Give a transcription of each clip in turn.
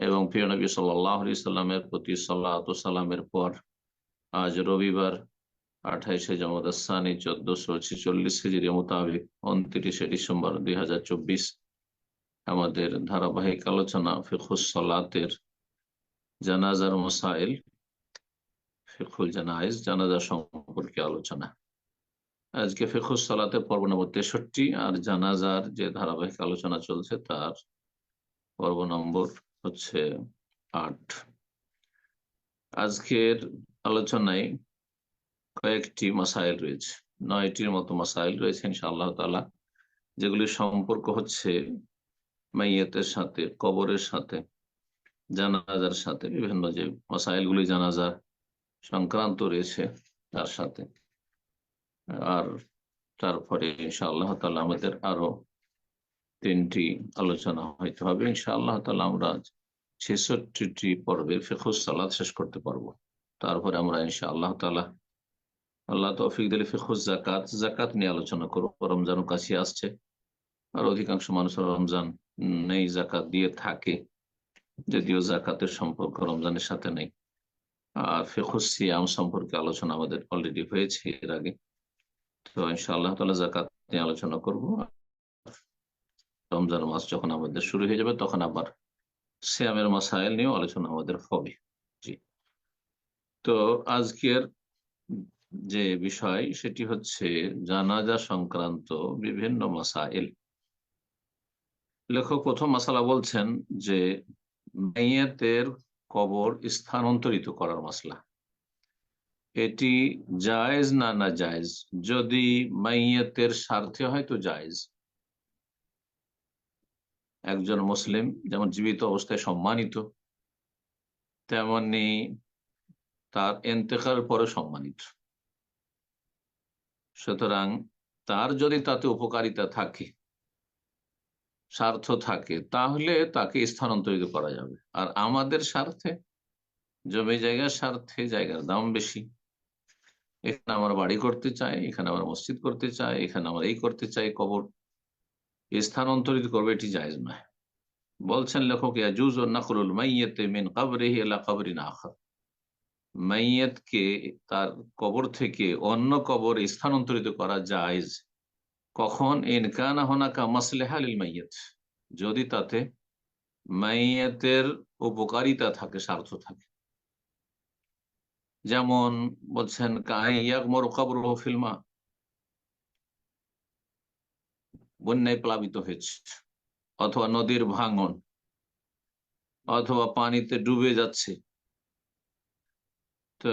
এবং প্রিয় নবী সাল্লাহ সাল্লামের প্রতি সাল্লাহ সাল্লামের পর আজ রবিবার আঠাইশে জামাদানি চোদ্দশো ছেচল্লিশ কেজির মোতাবেক উনত্রিশে ডিসেম্বর দুই হাজার চব্বিশ আমাদের ধারাবাহিক আলোচনা ফিখুস সালাতের জানাজার মোসাইল ফিখুল জানাইজ জানাজা সম্পর্কে আলোচনা। আজকে ফিখুস সালাতের পর্ব নম্বর তেষট্টি আর জানাজার যে ধারাবাহিক আলোচনা চলছে তার পর্ব নম্বর হচ্ছে আট। আজকের আলোচনায় কয়েকটি মাসাইল রয়েছে, নয়টির মতো মাসাইল রয়েছে ইনশাআল্লাহ তালা যেগুলির সম্পর্ক হচ্ছে মাইয়াতের সাথে, কবরের সাথে, জানাজার সাথে, বিভিন্ন যে মাসাইলগুলি জানাজার সংক্রান্ত রয়েছে তার সাথে। আর তারপরে ইনশাআল্লাহ তালা আমাদের আরও তিনটি আলোচনা হইতে হবে। ইনশাআল্লাহ তালা আমরা ছেষট্টি পর্বের ফেখুস সালাদ শেষ করতে পারব। তারপরে আমরা ইনশা আল্লাহ তালা আল্লাহ তৌফিক দিলে ফেখুস জাকাত জাকাত নিয়ে আলোচনা করব। রমজানও কাছে আসছে। আর অধিকাংশ মানুষের রমজান নেই জাকাত দিয়ে থাকে, যদিও জাকাতের সম্পর্ক রমজানের সাথে নেই। আর ফেখুস সিয়াম সম্পর্কে আলোচনা আমাদের অলরেডি হয়েছে এর আগে। তো ইনশাআল্লাহ তালা জাকাত নিয়ে আলোচনা করব। রমজান মাস যখন আমাদের শুরু হয়ে যাবে, তখন আবার শ্যামের মাসাইল নিয়েও আলোচনা আমাদের হবে। জি। তো আজকের যে বিষয়, সেটি হচ্ছে জানাজা সংক্রান্ত বিভিন্ন মাসাইল লেখক প্রথম মাসালা বলছেন যে মেয়েতের কবর স্থানান্তরিত করার মাসলা। এটি জায়েজ না না জায়েজ? যদি মাইয়েতের স্বার্থে হয় তো জায়েজ। একজন মুসলিম যেমন জীবিত অবস্থায় সম্মানিত, তেমনি তার এন্তেকার পরে সম্মানিত। সুতরাং তার যদি তাতে উপকারিতা থাকে, স্বার্থ থাকে, তাহলে তাকে স্থানান্তরিত করা যাবে। আর আমাদের স্বার্থে, জমি জায়গার স্বার্থে জায়গার দাম বেশি। এখানে আমার বাড়ি করতে চাই, এখানে আমার মসজিদ করতে চাই, এখানে আমার এই করতে চাই, কবর স্থানান্তরিত করবে, এটি জায়জ নয়। বলছেন লেখক ইয়াজুজ ও নকরুল মাইয়েতে মিন কাবরিহি এলা কাবরিন আখার। মাইয়েতকে তার কবর থেকে অন্য কবর স্থানান্তরিত করা জায়জ। কখন? ইনকানা হোনাকা মাসলেহালিল মাইয়েত। যদি তাতে মাইয়েতের উপকারিতা থাকে, স্বার্থ থাকে। যেমন বলছেন কাহিয়াক মর কবর ফিল্মা বন্যায় প্লাবিত হয়েছে, অথবা নদীর ভাঙন, অথবা পানিতে ডুবে যাচ্ছে। তো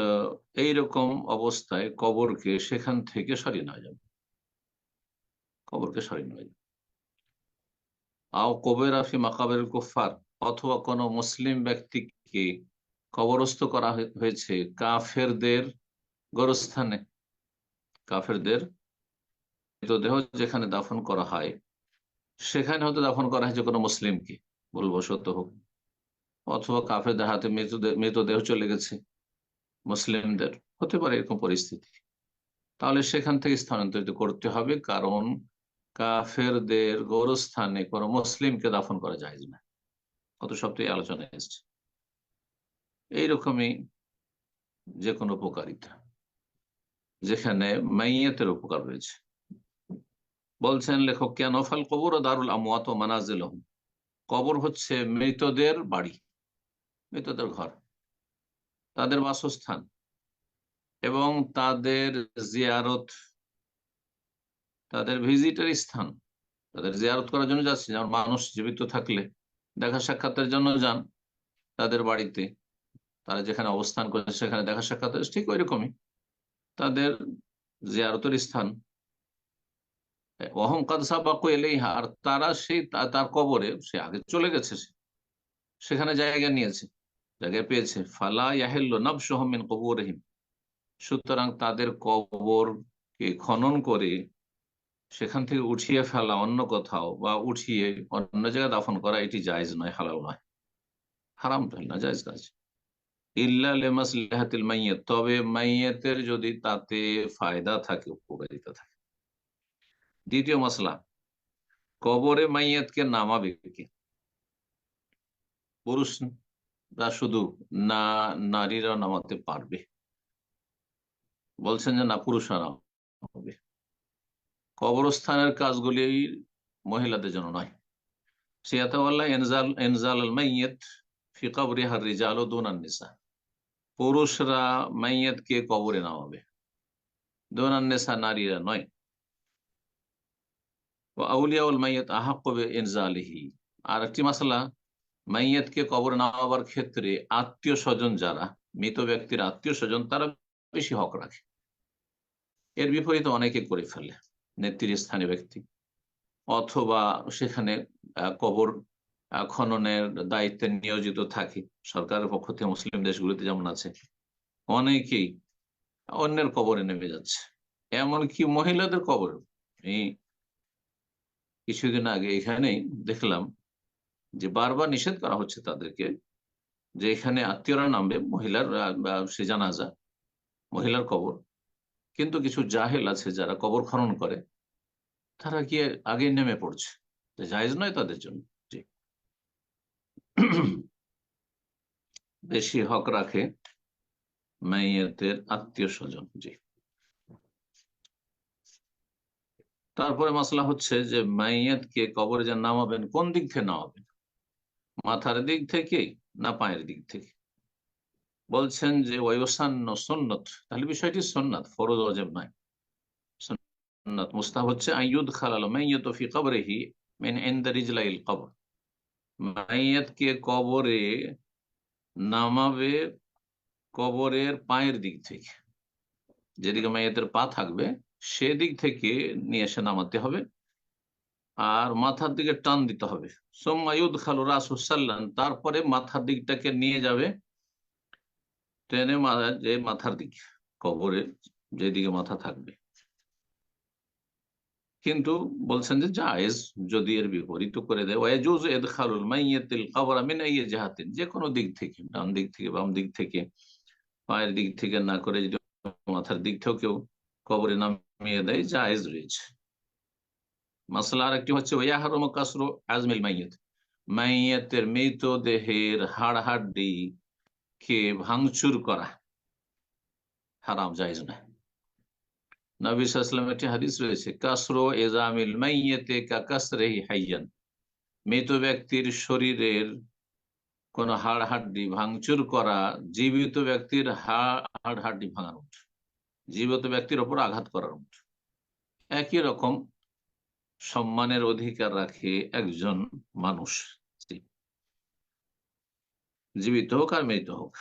এইরকম অবস্থায় কবরকে সেখান থেকে সরিয়ে নেওয়া যাবে। কবরকে সরিয়ে নেওয়া যাবে। আও কবের আফি মাকাবের কুফার অথবা কোনো মুসলিম ব্যক্তিকে কবরস্থ করা হয়েছে কাফেরদের গোরস্থানে। কাফেরদের মৃতদেহ যেখানে দাফন করা হয়, সেখানে হয়তো দাফন করা হয়েছে কোনো মুসলিমকে বলব সত্য হোক। অথবা কাফেরদের হাতে মৃতদেহ চলে গেছে, মুসলিমদের। হতে পারে এরকম পরিস্থিতি। তাহলে সেখান থেকে স্থানান্তরিত করতে হবে, কারণ কাফেরদের গৌরস্থানে কোনো মুসলিমকে দাফন করা যায় না। কত সপ্তাহে আলোচনা এসছে। এইরকমই যে কোনো উপকারিতা, যেখানে মাইয়াতের উপকার রয়েছে। বলছেন লেখক কেন ফাল কবর ও দারুল আমওয়াত ও মানাজিল কবর হচ্ছে মৃতদের বাড়ি, মৃতদের ঘর, তাদের বাসস্থান এবং তাদের জিয়ারত, তাদের ভিজিটের স্থান, তাদের জিয়ারত করার জন্য যাচ্ছে যেমন মানুষ জীবিত থাকলে, দেখা সাক্ষাতের জন্য যান তাদের বাড়িতে, তারা যেখানে অবস্থান করেছে সেখানে দেখা সাক্ষাৎ ঠিক ওই রকমই তাদের জিয়ারতের স্থান। অহম কাদসা বাকু এলেই আর তারা সেই তার কবরে, সে আগে চলে গেছে সেখানে জায়গা নিয়েছে, জায়গা পেয়েছে। ফালা ইয়াহিল্ল নবসহমিন কবুর রহিম সুতরাং তাদের কবরকে খনন করে সেখান থেকে উঠিয়ে ফেলা অন্য কোথাও বা উঠিয়ে অন্য জায়গায় দাফন করা, এটি জায়েজ নয়, হালাল নয়। হারাম না জায়েজ কাজ। ইল্লা লেমাসলিহাতিল মাইয়াত। তবে মাইয়াতের যদি তাতে ফায়দা থাকে, উপকারিতা থাকে। দ্বিতীয় মশলা কবরে মাইয়াতকে নামাবে কে? পুরুষরা শুধু না নারীরা নামাতে পারবে। বলছেন যে না, পুরুষরা নামাবে। কবরস্থানের কাজগুলি মহিলাদের জন্য নয়। সিয়াতাওয়াল্লাহ এনজাল এনজাল পুরুষরা মাইয়াতকে কবরে নামাবে। দুনান নিসা নারীরা নয়। আর একটি মাসালা, মাইয়াতকে কবর নামাবার ক্ষেত্রে আত্মীয় স্বজন যারা, মৃত ব্যক্তির আত্মীয় স্বজন, তারা বেশি হক রাখে। এর বিপরীতে অনেকে করে ফেলে নেতৃস্থানীয় ব্যক্তি। অথবা সেখানে কবর খননের দায়িত্বে নিয়োজিত থাকে। সরকারের পক্ষ থেকে মুসলিম দেশগুলিতে যেমন আছে, অনেকেই অন্যের কবরে নেমে যাচ্ছে। এমনকি মহিলাদের কবর কিছুদিন আগে এখানেই দেখলাম যে বারবার নিষেধ করা হচ্ছে তাদেরকে যে এখানে আত্মীয়রা নামবে, মহিলার সে জানাজা, মহিলার কবর। কিন্তু কিছু জাহেল আছে যারা কবর খনন করে, তারা গিয়ে আগে নেমে পড়ছে। জায়জ নয় তাদের জন্য। জি। বেশি হক রাখে মেয়েদের আত্মীয় স্বজন। জি। তারপরে মশলা হচ্ছে যে মাইয়াতকে কবরে যে নামাবেন, কোন দিক থেকে নামাবেন? মাথার দিক থেকে না পায়ের দিক থেকে? বলছেন যে ওয়সান্ন সন্নত। তাহলে বিষয়টি সন্ন্যত ফরজ অজেব নয়। সন্ন্যত মুস্তাহ হচ্ছে আইয়ুদ খালাল মাইয়াত ফি কবরেহি মিন ইনদা রিজলাইল কবর। মাইয়াতকে কবরে নামাবে কবরের পায়ের দিক থেকে। যেদিকে মাইয়াতের পা থাকবে সেদিক থেকে নিয়ে এসে নামাতে হবে আর মাথার দিকে টান দিতে হবে। সোম্মায়ুদ খালু রাসুসাল্লান তারপরে মাথার দিকটাকে নিয়ে যাবে ট্রেনে যে মাথার দিক, কবরে যেদিকে মাথা থাকবে। কিন্তু বলছেন যে জায়েজ, যদি এর বিপরীত করে দেয়। এদ খালুল যে কোনো দিক থেকে, ডান দিক থেকে, বাম দিক থেকে, পায়ের দিক থেকে না করে যদি মাথার দিক থেকেও কবরে নামিয়ে দেয়, জায়েজ রয়েছে। মাসলা আর একটি হচ্ছে ওয়াহারম কাসরু আজমিল মাইয়াত। মাইয়াতের মৃত দেহের হাড় হাড্ডি কে ভাঙচুর করা হারাম, জায়েজ নয়। নবী সাল্লাম একটি হাদিস রয়েছে, কাসরো এজামিল মাইয়াতে কা কাসরেহি হাইয়ান। মৃত ব্যক্তির শরীরের কোন হাড় হাড্ডি ভাঙচুর করা, জীবিত ব্যক্তির হাড় হাড্ডি ভাঙার উঠ জীবিত ব্যক্তির ওপর আঘাত করার উঠ একই রকম সম্মানের অধিকার রাখে একজন মানুষ। জীবিত হোক আর মৃত হোক।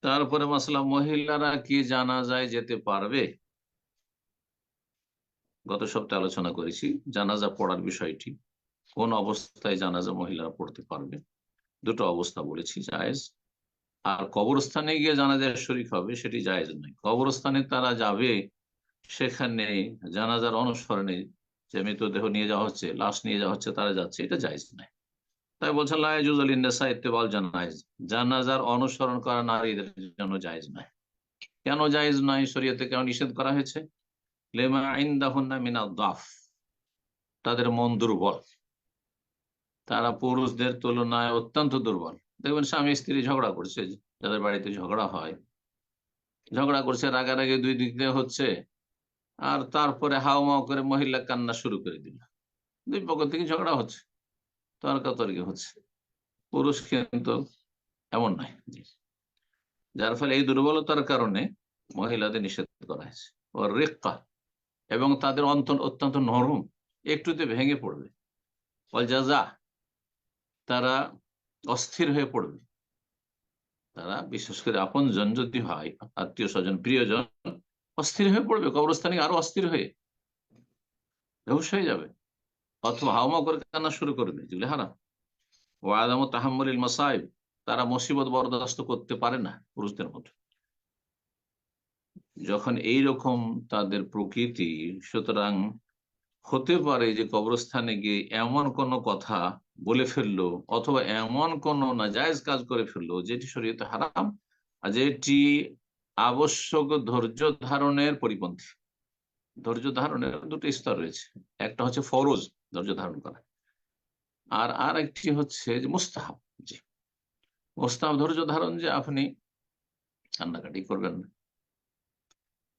তারপরে মাসলা, মহিলারা কি জানা যায় যেতে পারবে? গত সপ্তাহে আলোচনা করেছি। জানাজা পড়ার বিষয়টি। কোন অবস্থায় জানাজা মহিলারা পড়তে পারবে? দুটো অবস্থা বলেছি, জায়েজ। আর কবরস্থানে গিয়ে জানাজার শরিক হবে, সেটি জায়েজ নয়। কবরস্থানে তারা যাবে, সেখানে জানাজার অনুসরণে যে মৃতদেহ নিয়ে যাওয়া হচ্ছে, লাশ নিয়ে যাওয়া হচ্ছে, তারা যাচ্ছে, এটা জায়েজ নয়। তাই বলছে লাইজুজ আল ইন্দাসা ইত্তেবাল জানাইজ জানাজার অনুসরণ করা নারীদের জন্য জায়েজ নয়। কেন জায়েজ নয়? শরীয়তে কেন নিষেধ করা হয়েছে? লেমা ইন্দাহন্না মিনা দাফ। তাদের মন দুর্বল। তারা পুরুষদের তুলনায় অত্যন্ত দুর্বল। দেখবেন স্বামী স্ত্রী ঝগড়া করছে, যাদের বাড়িতে ঝগড়া হয়। ঝগড়া করছে, রাগারাগি দুই দিক দিয়ে হচ্ছে, আর তারপরে হাওমাও করে মহিলা কান্না শুরু করে দিল। দুই পক্ষ থেকে ঝগড়া হচ্ছে, তর্কাতর্কি হচ্ছে। পুরুষ কিন্তু এমন নয়। যার ফলে এই দুর্বলতার কারণে মহিলাদের নিষেধ করা হয়েছে। ও রেক্কা এবং তাদের অন্তর অত্যন্ত নরম, একটুতে ভেঙে পড়বে। যা তারা অস্থির হয়ে পড়বে। তারা বিশেষ করে আপন জন যদি হয়, আত্মীয় স্বজন, প্রিয়জন, অস্থির হয়ে পড়বে, কবরস্থানে আরও অস্থির হয়ে। বেহুশ হয়ে যাবে। অথবা হাওমা করে কান্না শুরু করবে যেগুলি হারাম। ও আদম তাহাম্মুল মাসাইব, তারা মুসিবত বরদাস্ত করতে পারে না পুরুষদের মতো যখন এই রকম তাদের প্রকৃতি, সুতরাং হতে পারে যে কবরস্থানে গিয়ে এমন কোন কথা বলে ফেলল অথবা এমন কোন নাজায়জ কাজ করে ফেলল যেটি শরীয়তে হারাম আর যেটি আবশ্যক ধৈর্য ধারণের পরিপন্থী। ধৈর্য ধারণের দুটো স্তর রয়েছে। একটা হচ্ছে ফরজ ধৈর্য ধারণ করা। আর আর একটি হচ্ছে যে মুস্তাহাব। জি। মুস্তাহাব ধৈর্য ধারণ যে আপনি কান্নাকাটি করবেন না।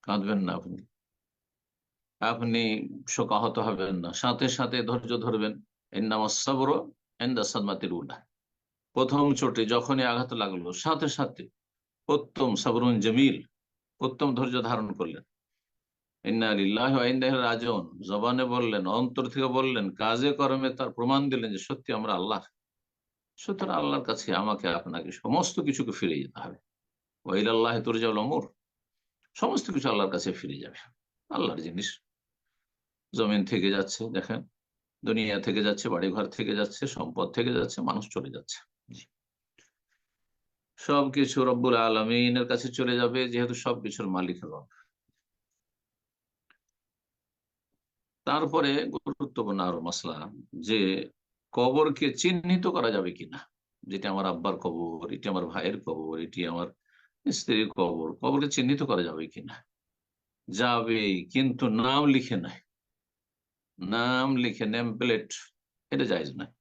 কাঁদবেন না আপনি। আপনি শোকাহত হবেন না। সাথে সাথে ধৈর্য ধরবেন। প্রথম চোটে যখনই আঘাত লাগল, সাথে সাথে উত্তম সাবরুন জমিল, উত্তম ধৈর্য ধারণ করলেন। রাজন জবানে বললেন, অন্তর থেকে বললেন, কাজে কর্মে তার প্রমাণ দিলেন যে সত্যি আমরা আল্লাহ। সুতরাং আল্লাহর কাছে আমাকে, আপনাকে সমস্ত কিছুকে ফিরে যেতে হবে। ওয়াইল আল্লাহ তুরজাউল অমর সমস্ত কিছু আল্লাহর কাছে ফিরে যাবে। আল্লাহর জিনিস। জমিন থেকে যাচ্ছে, দেখেন। দুনিয়া থেকে যাচ্ছে, বাড়িঘর থেকে যাচ্ছে, সম্পদ থেকে যাচ্ছে, মানুষ চলে যাচ্ছে। সবকিছু রব্বুল আলমিনের কাছে চলে যাবে, যেহেতু সবকিছুর মালিক রব তারপরে গুরুত্বপূর্ণ আরও মশলা যে কবরকে চিহ্নিত করা যাবে কিনা। যেটি আমার আব্বার কবর, এটি আমার ভাইয়ের কবর, এটি আমার স্ত্রীর কবর, কবরকে চিহ্নিত করা যাবে কিনা। যাবে কিন্তু নাম লিখে নাই। নাম লিখে নেম প্লেট এটা যাইজ না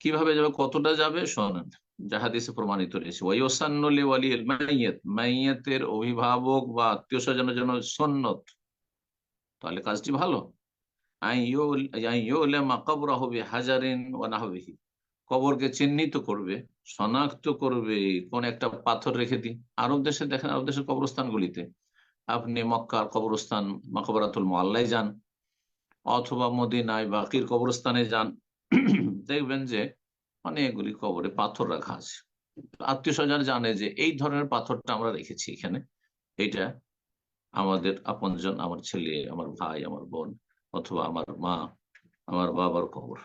কীভাবে যাবে, কতটা যাবে, শোনেন জাহাদিসে প্রমাণিত রয়েছে। ওয়াইসান্নলে ওয়ালিল মাইয়াত, মাইয়াতের অভিভাবক বা আত্মীয় স্বজনের জন্য সন্নত তাহলে কাজটি ভালো। কবরকে চিহ্নিত করবে, শনাক্ত করবে, কোন একটা পাথর রেখে দিই আরব দেশে দেখেন, আরব দেশের কবরস্থানগুলিতে। আপনি মক্কার কবরস্থান, মকবরাতুল মোয়াল্লাই যান অথবা মদিনায় বাকির কবরস্থানে যান, দেখবেন যে অনেকগুলি কবরে পাথর রাখা আছে। আত্মীয় স্বজন জানে যে এই ধরনের পাথরটা আমরা রেখেছি এখানে। এটা আমাদের আপনজন, আমার ছেলে, আমার ভাই, আমার বোন অথবা আমার মা, আমার বাবার কবর।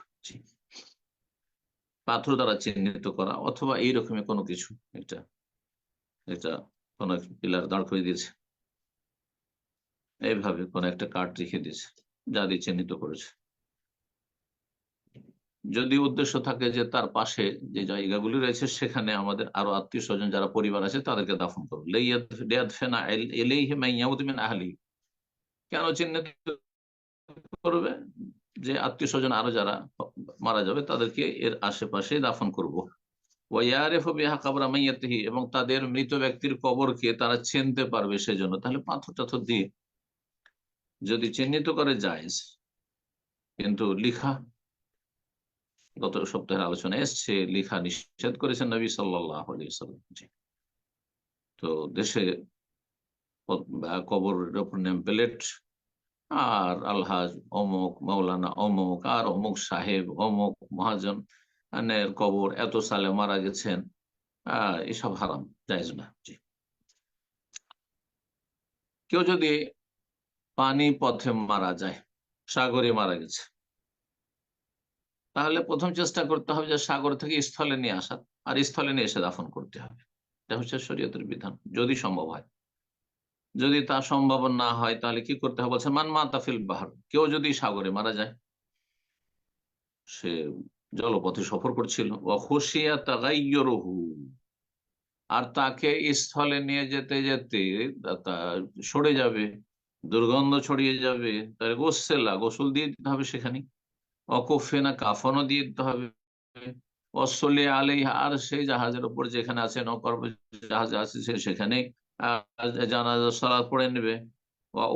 পাথর দ্বারা চিহ্নিত করা অথবা এইরকমই কোনো কিছু এটা এটা কোনো পিলার দাঁড় করে দিয়েছে। এইভাবে কোনো একটা কাঠ রেখে দিয়েছে। যা দিয়ে চিহ্নিত করেছে। যদি উদ্দেশ্য থাকে যে তার পাশে যে জায়গাগুলি রয়েছে, সেখানে আমাদের আরও আত্মীয় স্বজন যারা পরিবার আছে, তাদেরকে দাফন করবে কেন চিহ্নিত করবে? যে আত্মীয় স্বজন আরও যারা মারা যাবে, তাদেরকে এর আশেপাশে দাফন করব। এবং তাদের মৃত ব্যক্তির কবরকে তারা চিনতে পারবে সেজন্য। তাহলে পাথর টাথর দিয়ে যদি চিহ্নিত করে যায় কিন্তু লিখা, গত সপ্তাহের আলোচনা এসছে, লিখা নিষেধ করেছেন নবী সাল্লাহ তো দেশে নেম প্লেট আর আলহাজ অমুক মৌলানা অমুক, আর অমুক সাহেব, অমুক মহাজন কবর এত সালে মারা গেছেন এসব হারাম যাইজ না কেউ যদি পানি পথে মারা যায়, সাগরে মারা গেছে। তাহলে প্রথম চেষ্টা করতে হবে যে সাগর থেকে স্থলে নিয়ে আসা, আর স্থলে নিয়ে এসে দাফন করতে হবে। এটা হচ্ছে শরীয়তের বিধান, যদি সম্ভব হয়। যদি তা সম্ভব না হয়, তাহলে কি করতে হবে? বলছে, মান মাতাফিল বাহার কেউ যদি সাগরে মারা যায়, সে জলপথে সফর করছিল। আর তাকে স্থলে নিয়ে যেতে যেতে সরে যাবে। দুর্গন্ধ ছড়িয়ে যাবে, তাহলে গোসেলা গোসল দিয়ে দিতে হবে সেখানে। অকফেনা কাফনও দিয়ে দিতে হবে। অসলে আলাই আর সেই জাহাজের উপর যেখানে আছে, নকর জাহাজ আছে, সে সেখানে জানাজা সালাদ পড়ে নেবে।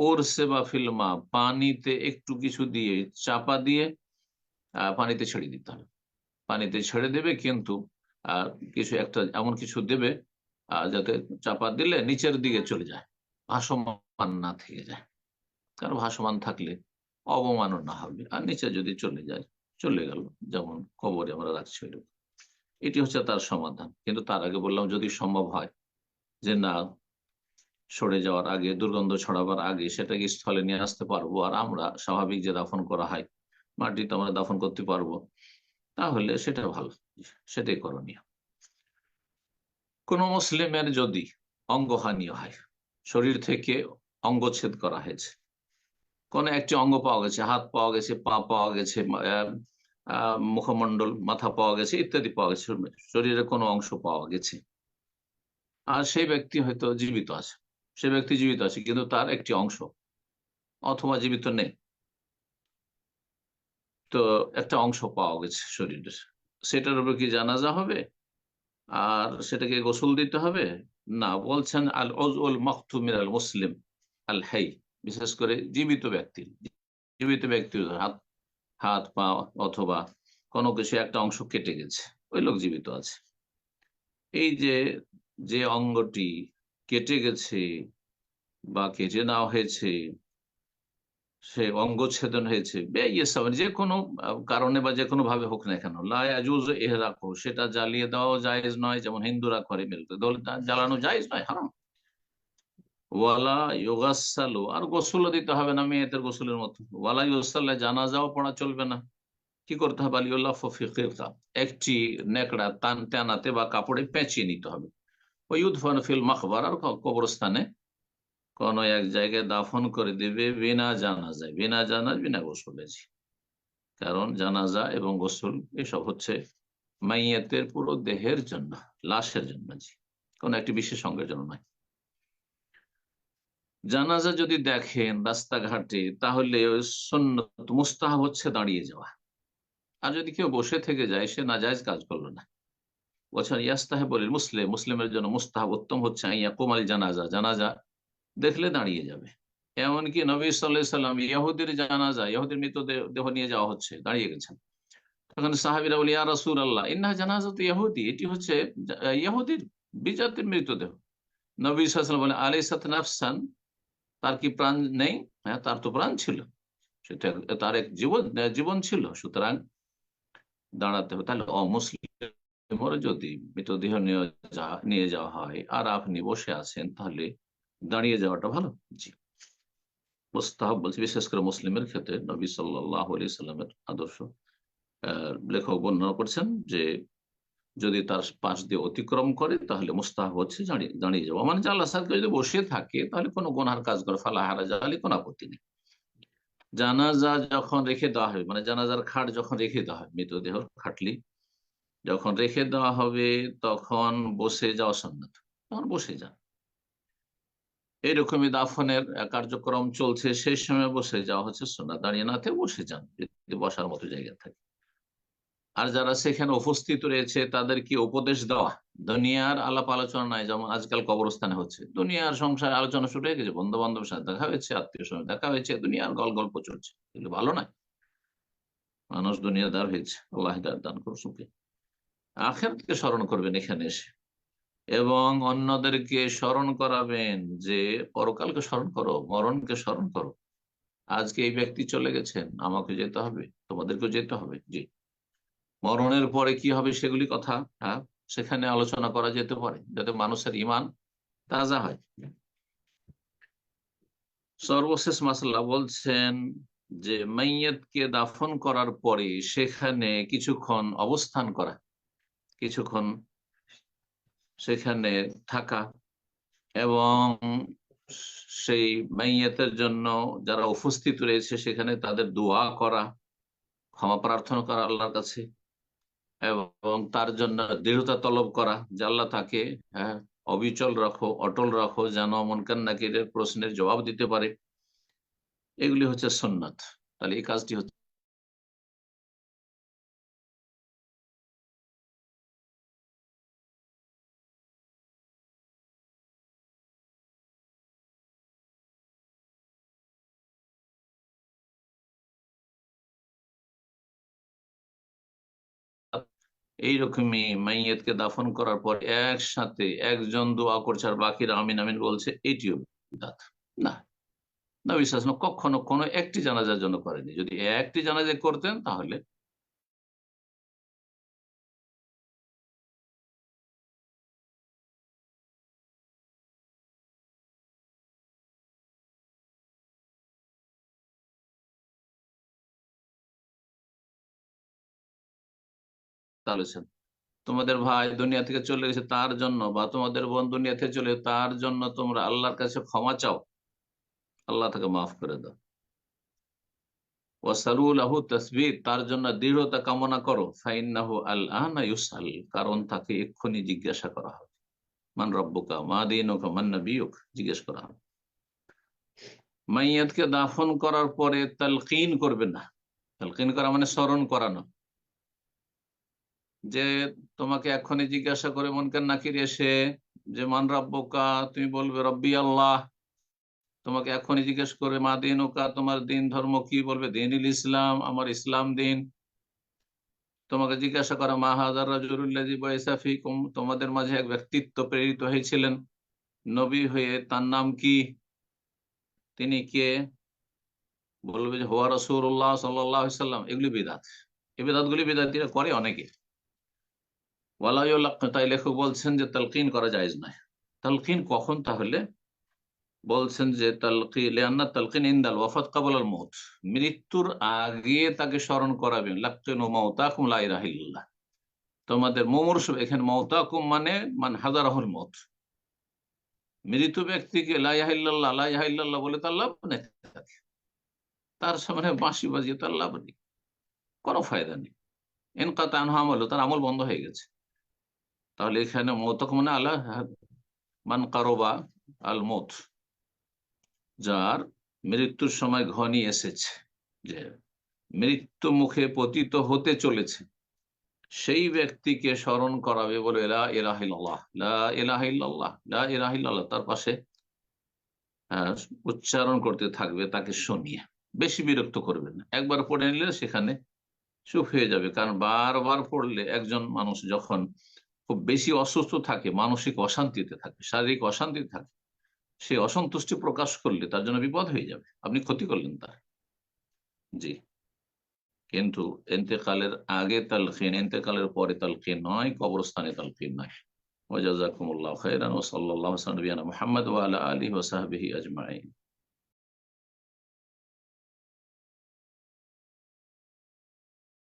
ওর সেবা ফিল্মা পানিতে একটু কিছু দিয়ে চাপা দিয়ে পানিতে ছেড়ে দিতে হবে। পানিতে ছেড়ে দেবে, কিন্তু কিছু একটা, এমন কিছু দেবে যাতে চাপা দিলে নিচের দিকে চলে যায়। ভাসমান না থেকে যায়। কারণ ভাসমান থাকলে অবমাননা হবে। আর নিচে যদি চলে যায়, চলে গেল। যেমন কবরে আমরা রাখছি এটি হচ্ছে তার সমাধান। কিন্তু তার আগে বললাম, যদি সম্ভব হয় যে না, সরে যাওয়ার আগে, দুর্গন্ধ ছড়াবার আগে সেটাকে স্থলে নিয়ে আসতে পারব। আর আমরা স্বাভাবিক যে দাফন করা হয় মাটিতে আমরা দাফন করতে পারব, তাহলে সেটা ভালো। সেটাই করণীয়। কোন মুসলিমের যদি অঙ্গহানি হয় শরীর থেকে অঙ্গচ্ছেদ করা হয়েছে। কোন একটি অঙ্গ পাওয়া গেছে, হাত পাওয়া গেছে, পা পাওয়া গেছে মুখমণ্ডল, মাথা পাওয়া গেছে, ইত্যাদি পাওয়া গেছে, শরীরে কোনো অংশ পাওয়া গেছে। আর সেই ব্যক্তি হয়তো জীবিত আছে, সে ব্যক্তি জীবিত আছে, কিন্তু তার একটি অংশ অথবা জীবিত নেই। তো একটা অংশ পাওয়া গেছে শরীরের, সেটার উপর কি জানাজা হবে? আর সেটাকে গোসল দিতে হবে? না, বলছেন আল ওল মখতুমির আল মুসলিম আল হাই বিশেষ করে জীবিত ব্যক্তির জীবিত ব্যক্তির হাত হাত, পা অথবা কোনো কিছু, একটা অংশ কেটে গেছে, ওই লোক জীবিত আছে। এই যে যে অঙ্গটি কেটে গেছে বা কেটে নেওয়া হয়েছে সে অঙ্গচ্ছেদন হয়েছে। যে কোনো কারণে বা যে কোনো ভাবে হোক না কেন। লাজুজ এহ রাখো সেটা জ্বালিয়ে দেওয়া জায়েজ নয়, যেমন হিন্দুরা করে মিলতে। জ্বালানো জায়েজ নয়, হারাম। ওয়ালা ইয়োগাসালু আর গোসলও দিতে হবে না মেয়েদের গোসলের মতো। ওয়ালা ইউসাল্লা, জানাজাও পড়া চলবে না। কি করতে হবে? আলিউল্লাহ ফিকা একটি নেকড়া তান টানাতে বা কাপড়ে পেঁচিয়ে নিতে হবে। ওই উদ্ফান ফিল মাখবার, আর কবরস্থানে কোন এক জায়গায় দাফন করে দিবে বিনা জানাজায়। বিনা জানাজ, বিনা গোসলে জি কারণ জানাজা এবং গোসল এসব হচ্ছে মাইয়াতের পুরো দেহের জন্য, লাশের জন্য জি। কোন একটি বিশেষ অঙ্গের জন্য নয়। জানাজা যদি দেখেন রাস্তাঘাটে, তাহলে সন্ন্যত মুস্তাহাব হচ্ছে দাঁড়িয়ে যাওয়া। আর যদি কেউ বসে থেকে যায়, সে নাজায়জ কাজ করল না। বলছেন ইয়াস্তাহে বলিল মুসলিম, মুসলিমের জন্য মুস্তাহাব উত্তম হচ্ছে আইয়া কোমাল জানাজা। জানাজা দেখলে দাঁড়িয়ে যাবে। এমনকি নবী সাল্লাম ইয়াহুদের জানাজা, ইহুদির মৃত দেহ নিয়ে যাওয়া হচ্ছে, দাঁড়িয়ে গেছেন। তখন সাহাবিরা বলি আর রসুল আল্লাহ ইন্না জানাজা তো ইহুদি, এটি হচ্ছে ইহুদির বিজাতির মৃতদেহ নবী সাল্লাম বলে আলী সাতনাফসান তার কি প্রাণ নেই? হ্যাঁ তার তো প্রাণ ছিল। সেটা তার এক জীবন জীবন ছিল। সুতরাং দাঁড়াতে হবে। তাহলে অমুসলিম যদি মৃতদেহ নিয়ে যাওয়া হয়, আর আপনি বসে আছেন, তাহলে দাঁড়িয়ে যাওয়াটা ভালো? জি। মোস্তাহাব বলছে, বিশেষ করে মুসলিমের ক্ষেত্রে নবী সাল্লাহ আলি সাল্লামের আদর্শ লেখক বর্ণনা করছেন যে, যদি তার পাশ দিয়ে অতিক্রম করে, তাহলে মুস্তাহ হচ্ছে দাঁড়িয়ে যাওয়া। মানে আল্লাহ সাহেবকে যদি বসে থাকে, তাহলে কোনো গোনার কাজ করে ফালাহারা যাওয়ালে কোনো আপত্তি নেই। জানাজা যখন রেখে দেওয়া হবে মানে জানাজার খাট যখন রেখে দেওয়া হয় মৃতদেহ খাটলি যখন রেখে দেওয়া হবে, তখন বসে যাওয়া সন্ন্যত। তখন বসে যান। এইরকমই দাফনের কার্যক্রম চলছে, সেই সময় বসে যাওয়া হচ্ছে সোনা দাঁড়িয়ে নাতে বসে যান, যদি বসার মতো জায়গা থাকে। আর যারা সেখানে উপস্থিত রয়েছে, তাদের কি উপদেশ দেওয়া? দুনিয়ার আলাপ আলোচনা নাই, যেমন আজকাল কবরস্থানে হচ্ছে। দুনিয়ার সংসার আলোচনা শুরু হয়ে গেছে বন্ধু বান্ধবের সাথে দেখা হয়েছে, আত্মীয় সঙ্গে দেখা হয়েছে, দুনিয়ার গল গল্প চলছে। এগুলো ভালো নয়। মানুষ দুনিয়াদার হয়েছে, আল্লাহ দান করুকে আখেরকে স্মরণ করবেন এখানে এসে। এবং অন্যদেরকে স্মরণ করাবেন যে, পরকালকে স্মরণ করো, মরণকে স্মরণ করো। আজকে এই ব্যক্তি চলে গেছেন, আমাকে যেতে হবে, তোমাদেরকেও যেতে হবে। জি। মরণের পরে কি হবে সেগুলি কথা হ্যাঁ? সেখানে আলোচনা করা যেতে পারে, যাতে মানুষের ইমান তাজা হয়। সর্বশেষ মাসাল্লাহ বলছেন যে, মাইয়াতকে দাফন করার পরে সেখানে কিছুক্ষণ অবস্থান করা, কিছুক্ষণ সেখানে থাকা এবং সেই মাইয়াতের জন্য যারা উপস্থিত রয়েছে সেখানে তাদের দোয়া করা, ক্ষমা প্রার্থনা করা আল্লাহর কাছে এবং তার জন্য দৃঢ়তা তলব করা যে আল্লাহ তাকে হ্যাঁ অবিচল রাখো, অটল রাখো, যেন মনকান নাকিরের প্রশ্নের জবাব দিতে পারে। এগুলি হচ্ছে সন্ন্যত তাহলে এই কাজটি হচ্ছে এইরকমই মাইয়েতকে দাফন করার পর একসাথে একজন দোয়া করছে আর বাকিরা আমিন আমিন বলছে, এটিও বিদাত। না। না বিশ্বাস না কখনো কোনো একটি জানাজার জন্য করেনি যদি একটি জানাজা করতেন তাহলে বলেছেন তোমাদের ভাই দুনিয়া থেকে চলে গেছে তার জন্য বা তোমাদের বোন দুনিয়া থেকে চলে তার জন্য তোমরা আল্লাহর কাছে ক্ষমা চাও। আল্লাহ তাকে মাফ করে দাও। তার জন্য দৃঢ়তা কামনা করো। কারণ তাকে এক্ষুনি জিজ্ঞাসা করা হবে। মান রব্বুকা, মা দিন নবিয়ুক, জিজ্ঞেস করা হবে। মাইয়াতকে দাফন করার পরে তালকিন করবে না। তালকিন করা মানে স্মরণ করানো। যে তোমাকে এখনই জিজ্ঞাসা করে মনকার নাকির এসে? যে, মান রব্বকা, তুমি বলবে, রব্বি আল্লাহ। তোমাকে এখনই জিজ্ঞেস করে, মা দিন ওকা তোমার দিন ধর্ম কি? বলবে দিন ইসলাম, আমার ইসলাম দিন। তোমাকে জিজ্ঞাসা করা, মা হাজার রাজুল্লাজি বয়সাফিকুম তোমাদের মাঝে এক ব্যক্তিত্ব প্রেরিত হয়েছিলেন। নবী হয়ে তার নাম কি? তিনি কে? বলবে যে, হোয়া রসুল্লাহ সাল্লাম এগুলি বিদাত। এই বিদাত গুলি বিদাতিরা করে অনেকে। ওয়ালাইউল্লাহ তাই লেখক বলছেন যে তালকিন করা যায় নয়। তালকিন কখন তাহলে? বলছেন যে তালকিনা তালকিন ইন্দাল ওয়াফাত কাবুল মত মৃত্যুর আগে তাকে স্মরণ করাবেন। লাকিন মৌতাকুম লাইরাহিল্লাহ তোমাদের মুমূর্ষ, এখানে মৌতাকুম মানে মান হাজারাহুল মত মৃত ব্যক্তিকে লাইহাইল্লাহ লাইহাইল্লাহ বলে তার লাভ নেই তার সামনে বাঁশি বাজিয়ে তার লাভ নেই। কোনো ফায়দা নেই। এনকাত আনহাম হলো তার আমল বন্ধ হয়ে গেছে। তাহলে এখানে মৌতক মানে আল্লাহ মান কারোবা আল মত, যার মৃত্যুর সময় ঘনি এসেছে, যে মৃত্যু মুখে পতিত হতে চলেছে, সেই ব্যক্তিকে স্মরণ করাবে বলে এলা এলাহিল্লাহ এলাহিল্লাহ এলাহিল্লাহ তার পাশে উচ্চারণ করতে থাকবে তাকে শুনিয়ে, বেশি বিরক্ত করবে না। একবার পড়ে নিলে সেখানে চুপ হয়ে যাবে, কারণ বারবার পড়লে একজন মানুষ যখন খুব বেশি অসুস্থ থাকে, মানসিক অশান্তিতে থাকে, শারীরিক অশান্তিতে থাকে, সে অসন্তুষ্টি প্রকাশ করলে তার জন্য বিপদ হয়ে যাবে। আপনি ক্ষতি করলেন তার। জি। কিন্তু এতেকালের আগে তালখিন এতেকালের পরে তালখিন নয়, কবরস্থানে তালখিন নয়। ওজাজাকুমুল্লাহ খৈরান ও সাল্লাহ নবীনা মোহাম্মদ ওয়ালা আলী ওসাহাবিহি আজমাইন।